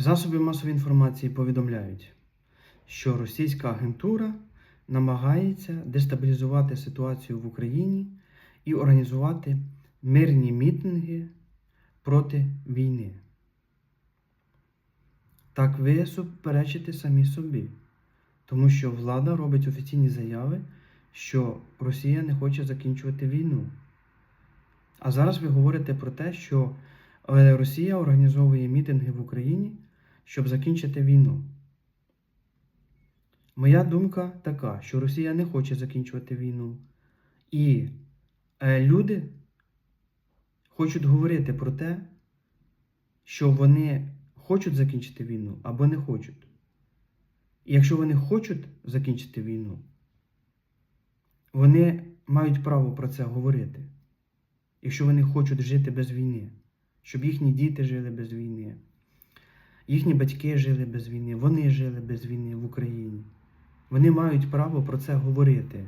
Засоби масової інформації повідомляють, що російська агентура намагається дестабілізувати ситуацію в Україні і організувати мирні мітинги проти війни. Так ви суперечите самі собі, тому що влада робить офіційні заяви, що Росія не хоче закінчувати війну. А зараз ви говорите про те, що е, Росія організовує мітинги в Україні, щоб закінчити війну. Моя думка така, що Росія не хоче закінчувати війну. І е, люди хочуть говорити про те, що вони хочуть закінчити війну або не хочуть. І якщо вони хочуть закінчити війну, вони мають право про це говорити. Якщо вони хочуть жити без війни, щоб їхні діти жили без війни, їхні батьки жили без війни, вони жили без війни в Україні. Вони мають право про це говорити.